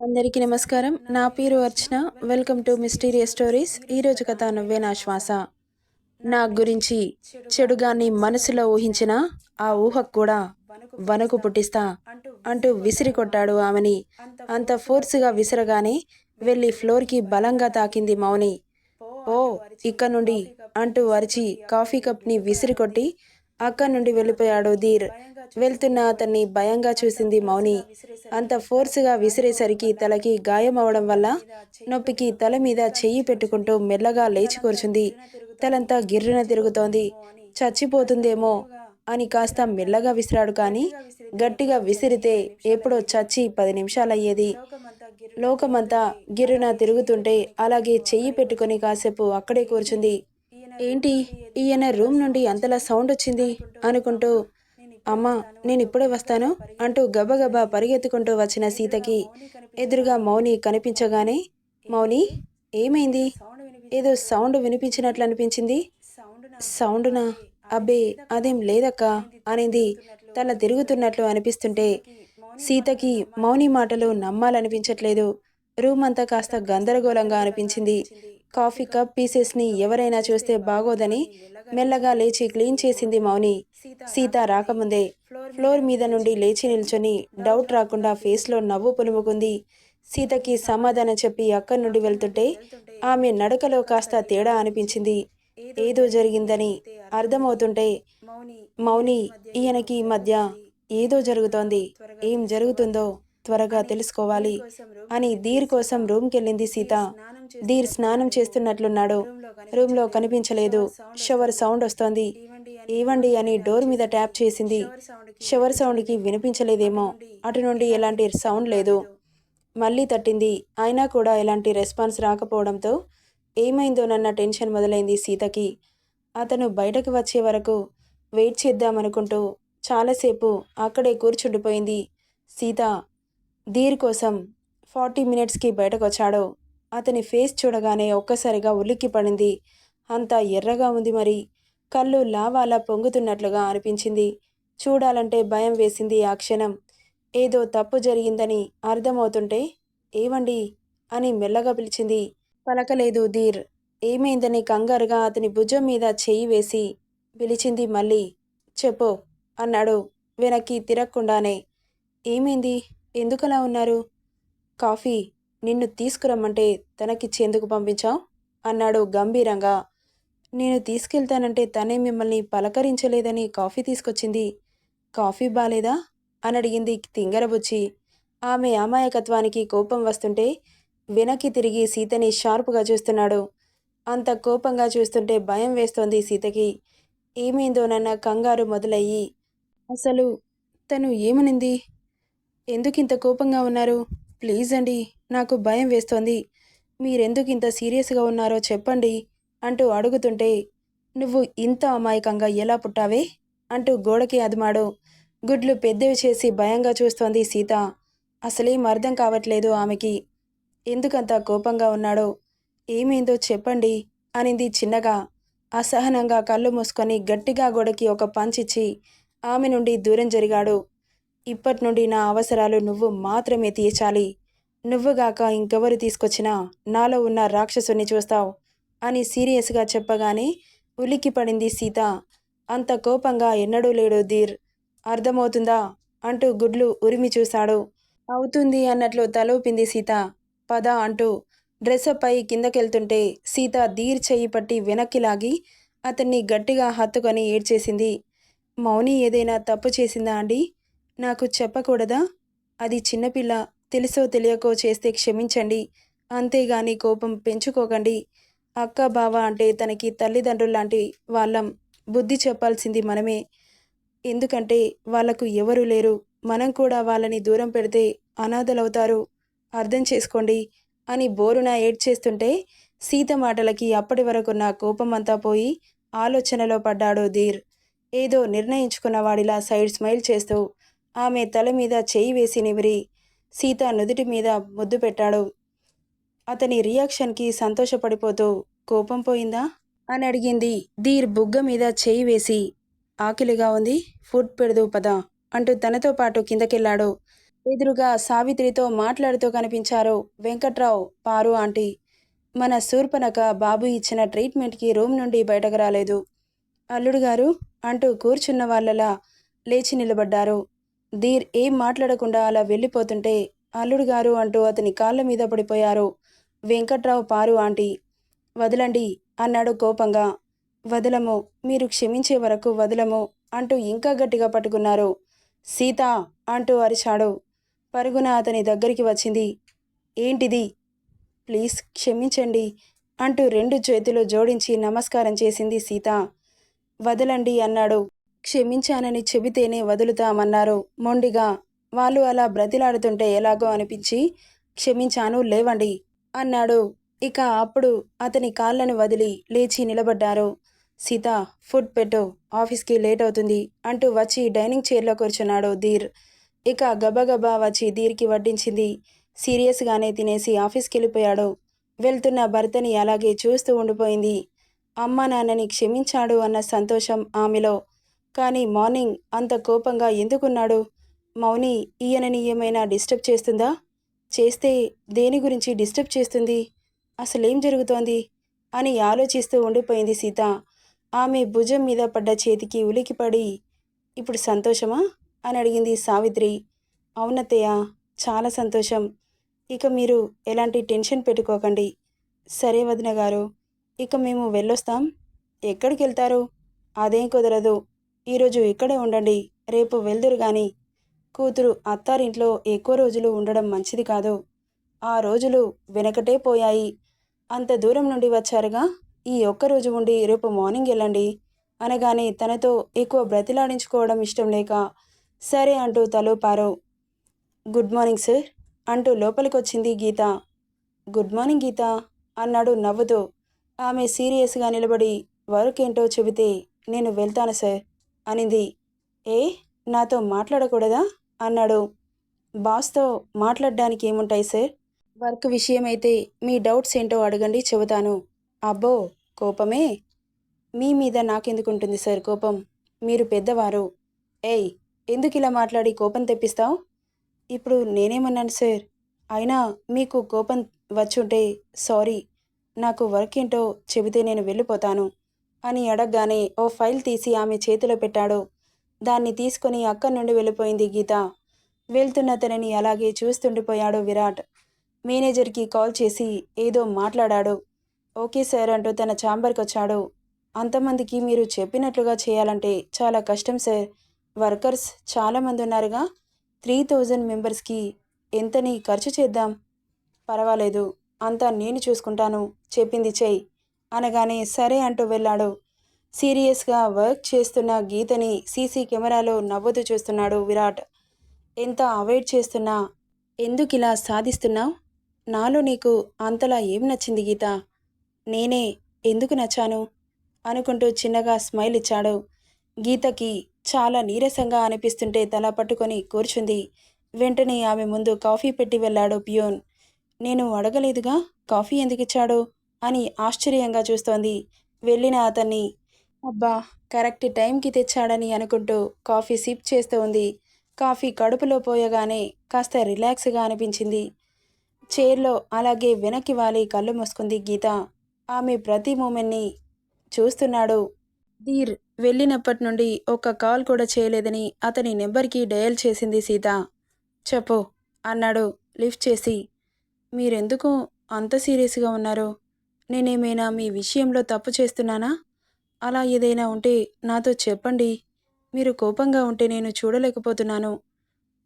అందరికీ నమస్కారం. నా పేరు Archana. Welcome to mysterious stories. ఈరోజు కథ నువ్వే నా శ్వాస. నా గురించి చెడుగాన్ని మనసులో ఊహించిన ఆ ఊహకు కూడా వనకు పుట్టిస్తా అంటూ విసిరి కొట్టాడు ఆమెని. అంత ఫోర్స్గా విసిరగానే వెళ్ళి ఫ్లోర్కి బలంగా తాకింది మౌని. ఓ ఇక్కడ నుండి అంటూ అరిచి కాఫీ కప్ని విసిరి కొట్టి అక్కడి నుండి వెళ్ళిపోయాడు ధీర్. వెళ్తున్న అతన్ని భయంగా చూసింది మౌని. అంత ఫోర్స్గా విసిరేసరికి తలకి గాయం అవడం వల్ల నొప్పికి తల మీద చెయ్యి పెట్టుకుంటూ మెల్లగా లేచి కూర్చుంది. తలంతా గిర్రున తిరుగుతోంది. చచ్చిపోతుందేమో అని కాస్త మెల్లగా విసిరాడు కానీ గట్టిగా విసిరితే ఎప్పుడో చచ్చి పది నిమిషాలయ్యేది. లోకమంతా గిర్రున తిరుగుతుంటే అలాగే చెయ్యి పెట్టుకొని కాసేపు అక్కడే కూర్చుంది. ఏంటి? ఈయన రూమ్ నుండి అంతలా సౌండ్ వచ్చింది అనుకుంటూ అమ్మా నేను ఇప్పుడే వస్తాను అంటూ గబగబా పరిగెత్తుకుంటూ వచ్చిన సీతకి ఎదురుగా మౌని కనిపించగానే మౌని ఏమైంది? ఏదో సౌండ్ వినిపించినట్లు అనిపించింది. సౌండునా? అబ్బే అదేం లేదక్క అనేది. తల తిరుగుతున్నట్లు అనిపిస్తుంటే సీతకి మౌని మాటలు నమ్మాలనిపించట్లేదు. రూమ్ అంతా కాస్త గందరగోళంగా అనిపించింది. కాఫీ కప్ పీసెస్ని ఎవరైనా చూస్తే బాగోదని మెల్లగా లేచి క్లీన్ చేసింది మౌని. సీత రాకముందే ఫ్లోర్ మీద నుండి లేచి నిల్చొని డౌట్ రాకుండా ఫేస్లో నవ్వు పులుముకుంది సీతకి సమాధానం చెప్పి అక్కడి నుండి వెళ్తుంటే ఆమె నడకలో కాస్త తేడా అనిపించింది. ఏదో జరిగిందని అర్థమవుతుంటే మౌని ఈయనకి ఈ మధ్య ఏదో జరుగుతోంది. ఏం జరుగుతుందో త్వరగా తెలుసుకోవాలి అని దీర్ కోసం రూమ్కి వెళ్ళింది సీత. ధీర్ స్నానం చేస్తున్నట్లున్నాడు. రూమ్లో కనిపించలేదు. షవర్ సౌండ్ వస్తోంది. ఏవండి అని డోర్ మీద ట్యాప్ చేసింది. షవర్ సౌండ్కి వినిపించలేదేమో. అటు నుండి ఎలాంటి సౌండ్ లేదు. మళ్ళీ తట్టింది. అయినా కూడా ఎలాంటి రెస్పాన్స్ రాకపోవడంతో ఏమైందోనన్న టెన్షన్ మొదలైంది సీతకి. అతను బయటకు వచ్చే వరకు వెయిట్ చేద్దామనుకుంటూ చాలాసేపు అక్కడే కూర్చుండిపోయింది సీత. ధీర్ కోసం ఫార్టీ మినిట్స్కి బయటకు వచ్చాడు అతని ఫేస్ చూడగానే ఒక్కసారిగా ఉలిక్కి పడింది. అంతా ఎర్రగా ఉంది మరి. కళ్ళు లావాలా పొంగుతున్నట్లుగా అనిపించింది. చూడాలంటే భయం వేసింది ఆ క్షణం. ఏదో తప్పు జరిగిందని అర్థమవుతుంటే ఏవండి? అని మెల్లగా పిలిచింది. పలకలేదు ధీర్. ఏమైందని కంగారుగా అతని భుజం మీద చెయ్యి వేసి పిలిచింది మళ్ళీ చెప్పు అన్నాడు వెనక్కి తిరగకుండానే ఏమైంది? ఎందుకలా ఉన్నారు? కాఫీ నిన్ను తీసుకురమ్మంటే తనకిచ్చేందుకు పంపించావు? అన్నాడు గంభీరంగా. నేను తీసుకెళ్తానంటే తనే మిమ్మల్ని పలకరించలేదని కాఫీ తీసుకొచ్చింది. కాఫీ బాలేదా? అని అడిగింది తింగరబుచ్చి. ఆమె అమాయకత్వానికి కోపం వస్తుంటే వెనక్కి తిరిగి సీతని షార్పుగా చూస్తున్నాడు. అంత కోపంగా చూస్తుంటే భయం వేస్తోంది సీతకి. ఏమైందోనన్న కంగారు మొదలయ్యి. అసలు తను ఏమనింది? ఎందుకింత కోపంగా ఉన్నారు? ప్లీజ్ అండి నాకు భయం వేస్తోంది. మీరెందుకు ఇంత సీరియస్గా ఉన్నారో చెప్పండి అంటూ అడుగుతుంటే నువ్వు ఇంత అమాయకంగా ఎలా పుట్టావే? అంటూ గోడకి అదిమాడు. గుడ్లు పెద్దవి చేసి భయంగా చూస్తోంది సీత. అసలేం అర్థం కావట్లేదు ఆమెకి. ఎందుకంత కోపంగా ఉన్నాడో. ఏమైందో చెప్పండి అనింది చిన్నగా. అసహనంగా కళ్ళు మూసుకొని గట్టిగా గోడకి ఒక పంచిచ్చి ఆమె నుండి దూరం జరిగాడు. ఇప్పటి నుండి నా అవసరాలు నువ్వు మాత్రమే తీర్చాలి. నువ్వుగాక ఇంకెవరు తీసుకొచ్చినా నాలో ఉన్న రాక్షసుని చూస్తావు అని సీరియస్గా చెప్పగానే ఉలిక్కి పడింది సీత. అంత కోపంగా ఎన్నడూ లేడు ధీర్. అర్థమవుతుందా? అంటూ గుడ్లు ఉరిమి చూశాడు. అవుతుంది అన్నట్లు తలూపింది సీత. పద అంటూ డ్రెస్అప్ అయి కిందకెళ్తుంటే సీత ధీర్ చెయ్యి పట్టి వెనక్కి లాగి అతన్ని గట్టిగా హత్తుకొని ఏడ్చేసింది. మౌని ఏదైనా తప్పు చేసిందా అండి? నాకు చెప్పకూడదా? అది చిన్నపిల్ల తెలుసో తెలియకో చేస్తే క్షమించండి. అంతేగాని కోపం పెంచుకోకండి. అక్క బావ అంటే తనకి తల్లిదండ్రులు లాంటి వాళ్ళం. బుద్ధి చెప్పాల్సింది మనమే. ఎందుకంటే వాళ్ళకు ఎవరు లేరు. మనం కూడా వాళ్ళని దూరం పెడితే అనాథలవుతారు. అర్థం చేసుకోండి అని బోరున ఏడ్చేస్తుంటే సీత మాటలకి అప్పటి వరకున్న కోపమంతా పోయి ఆలోచనలో పడ్డాడు ధీర్. ఏదో నిర్ణయించుకున్న వాడిలా సైడ్ స్మైల్ చేస్తూ ఆమె తల మీద చేయి వేసి నిమిరి. సీత నుదుటి మీద ముద్దు పెట్టాడు. అతని రియాక్షన్కి సంతోషపడిపోతూ కోపం పోయిందా? అని అడిగింది. ధీర్ బుగ్గ మీద చేయి వేసి ఆకలిగా ఉంది ఫుడ్ పెడదు పద అంటూ తనతో పాటు కిందకెళ్ళాడు. ఎదురుగా సావిత్రితో మాట్లాడుతూ కనిపించారు వెంకట్రావు పారు ఆంటీ. మన శూర్పనక బాబు ఇచ్చిన ట్రీట్మెంట్కి రూమ్ నుండి బయటకు రాలేదు. అల్లుడు గారు అంటూ కూర్చున్న వాళ్ళలా లేచి నిలబడ్డారు. ధీర్ ఏం మాట్లాడకుండా అలా వెళ్ళిపోతుంటే అల్లుడు గారు అంటూ అతని కాళ్ళ మీద పడిపోయారు. వెంకట్రావు పారు ఆంటీ. వదలండి అన్నాడు కోపంగా. వదలము మీరు క్షమించే వరకు వదలము అంటూ ఇంకా గట్టిగా పట్టుకున్నారు. సీత అంటూ అరిచాడు. పరుగున అతని దగ్గరికి వచ్చింది. ఏంటిది? ప్లీజ్ క్షమించండి అంటూ రెండు చేతులు జోడించి నమస్కారం చేసింది సీత. వదలండి అన్నాడు. క్షమించానని చెబితేనే వదులుతామన్నారు. మొండిగా. వాళ్ళు అలా బ్రతిలాడుతుంటే ఎలాగో అనిపించి క్షమించాను లేవండి అన్నాడు. ఇక అప్పుడు అతని కాళ్ళని వదిలి లేచి నిలబడ్డారు. సీత ఫుడ్ పెట్టు ఆఫీస్కి లేట్ అవుతుంది అంటూ వచ్చి డైనింగ్ చైర్లో కూర్చున్నాడు ధీర్. ఇక గబగబా వచ్చి ధీర్కి వడ్డించింది. సీరియస్గానే తినేసి ఆఫీస్కి వెళ్ళిపోయాడు వెళ్తున్న భర్తని అలాగే చూస్తూ ఉండిపోయింది. అమ్మ నాన్నని క్షమించాడు అన్న సంతోషం ఆమెలో. కానీ మార్నింగ్ అంత కోపంగా ఎందుకున్నాడు? మౌని ఈయనని ఏమైనా డిస్టర్బ్ చేస్తుందా? చేస్తే దేని గురించి డిస్టర్బ్ చేస్తుంది? అసలేం జరుగుతోంది? అని ఆలోచిస్తూ ఉండిపోయింది సీత. ఆమె భుజం మీద పడ్డ చేతికి ఉలికిపడి ఇప్పుడు సంతోషమా? అని అడిగింది సావిత్రి. అవునత్తయ్య చాలా సంతోషం. ఇక మీరు ఎలాంటి టెన్షన్ పెట్టుకోకండి. సరే వదిన గారు ఇక మేము వెళ్ళొస్తాం. ఎక్కడికి వెళ్తారు అదేం కుదరదు. ఈరోజు ఇక్కడే ఉండండి. రేపు వెళ్దురు గాని. కూతురు అత్తారింట్లో ఎక్కువ రోజులు ఉండడం మంచిది కాదు. ఆ రోజులు వెనకటే పోయాయి. అంత దూరం నుండి వచ్చారుగా? ఈ ఒక్క రోజు ఉండి రేపు మార్నింగ్ వెళ్ళండి. అనగానే తనతో ఎక్కువ బ్రతిలాడించుకోవడం ఇష్టం లేక సరే అంటూ తలూపారు గుడ్ మార్నింగ్ సార్ అంటూ లోపలికొచ్చింది గీత. గుడ్ మార్నింగ్ గీత అన్నాడు నవ్వుతూ. ఆమె సీరియస్గా నిలబడి వర్క్ ఏంటో చెబితే నేను వెళ్తాను సార్. అనింది. ఏ నాతో మాట్లాడకూడదా? అన్నాడు. బాస్తో మాట్లాడడానికి ఏముంటాయి సార్? వర్క్ విషయమైతే మీ డౌట్స్ ఏంటో అడగండి చెబుతాను. అబ్బో కోపమే? మీ మీద నాకెందుకుంటుంది సార్ కోపం? మీరు పెద్దవారు. ఏయ్ ఎందుకు ఇలా మాట్లాడి కోపం తెప్పిస్తావు? ఇప్పుడు నేనేమన్నాను సార్? అయినా మీకు కోపం వచ్చుంటే సారీ. నాకు వర్క్ ఏంటో చెబితే నేను వెళ్ళిపోతాను. అని అడగగానే ఓ ఫైల్ తీసి ఆమె చేతిలో పెట్టాడు. దాన్ని తీసుకొని అక్కడి నుండి వెళ్ళిపోయింది గీత. వెళ్తున్న తనని అలాగే చూస్తుండిపోయాడు విరాట్. మేనేజర్కి కాల్ చేసి ఏదో మాట్లాడాడు. ఓకే సార్ అంటూ తన ఛాంబర్కి వచ్చాడు అంతమందికి మీరు చెప్పినట్లుగా చేయాలంటే చాలా కష్టం సార్. వర్కర్స్ చాలామంది ఉన్నారుగా. త్రీ థౌజండ్ మెంబర్స్కి ఎంతని ఖర్చు చేద్దాం? పర్వాలేదు. అంతా నేను చూసుకుంటాను. చెప్పింది చెయ్యి అనగానే సరే అంటూ వెళ్ళాడు. సీరియస్గా వర్క్ చేస్తున్న గీతని సీసీ కెమెరాలో నవ్వుతూ చూస్తున్నాడు విరాట్. ఎంత అవాయిడ్ చేస్తున్నా ఎందుకు ఇలా సాధిస్తున్నావు? నాలో నీకు అంతలా ఏం నచ్చింది గీత? నేనే ఎందుకు నచ్చాను? అనుకుంటూ చిన్నగా స్మైల్ ఇచ్చాడు. గీతకి చాలా నీరసంగా అనిపిస్తుంటే తల పట్టుకొని కూర్చుంది. వెంటనే ఆమె ముందు కాఫీ పెట్టి వెళ్ళాడు పియోన్. నేను అడగలేదుగా కాఫీ ఎందుకు ఇచ్చాడు? అని ఆశ్చర్యంగా చూస్తోంది. వెళ్ళిన అతన్ని అబ్బా కరెక్ట్ టైంకి తెచ్చాడని అనుకుంటూ కాఫీ సిప్ చేస్తూ ఉంది. కాఫీ కడుపులో పోయగానే కాస్త రిలాక్స్గా అనిపించింది. చైర్లో అలాగే వెనక్కి వాలి కళ్ళు మూసుకుంది గీత. ఆమె ప్రతి మూమెంట్ని చూస్తున్నాడు. ధీర్ వెళ్ళినప్పటి నుండి ఒక్క కాల్ కూడా చేయలేదని అతని నెంబర్కి డయల్ చేసింది సీత. చెప్పు అన్నాడు లిఫ్ట్ చేసి. మీరెందుకు అంత సీరియస్గా ఉన్నారు? నేనేమైనా మీ విషయంలో తప్పు చేస్తున్నానా? అలా ఏదైనా ఉంటే నాతో చెప్పండి. మీరు కోపంగా ఉంటే నేను చూడలేకపోతున్నాను.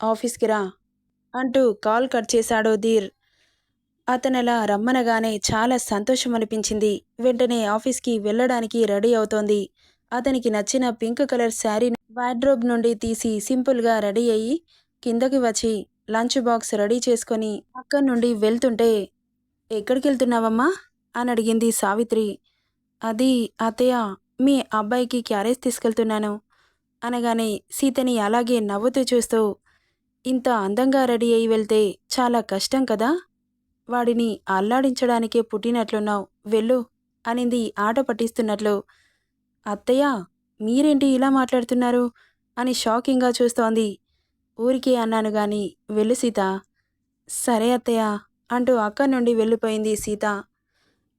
ఆఫీస్కి రా అంటూ కాల్ కట్ చేశాడో ధీర్. అతనలా రమ్మనగానే చాలా సంతోషం అనిపించింది. వెంటనే ఆఫీస్కి వెళ్ళడానికి రెడీ అవుతోంది. అతనికి నచ్చిన పింక్ కలర్ శారీని వార్డ్రోబ్ నుండి తీసి సింపుల్గా రెడీ అయ్యి కిందకి వచ్చి లంచ్ బాక్స్ రెడీ చేసుకొని అక్కడి నుండి వెళ్తుంటే ఎక్కడికి వెళ్తున్నావమ్మా అని అడిగింది సావిత్రి. అది అతయ్య మీ అబ్బాయికి క్యారేజ్ తీసుకెళ్తున్నాను. అనగానే సీతని అలాగే నవ్వుతూ చూస్తూ ఇంత అందంగా రెడీ అయి వెళ్తే చాలా కష్టం కదా? వాడిని అల్లాడించడానికే పుట్టినట్లున్నావు వెళ్ళు అనింది ఆట పట్టిస్తున్నట్లు. అత్తయ్య మీరేంటి ఇలా మాట్లాడుతున్నారు? అని షాకింగ్గా చూస్తోంది. ఊరికే అన్నాను కానీ వెళ్ళు సీత. సరే అత్తయ్య అంటూ అక్కడి నుండి వెళ్ళిపోయింది సీత.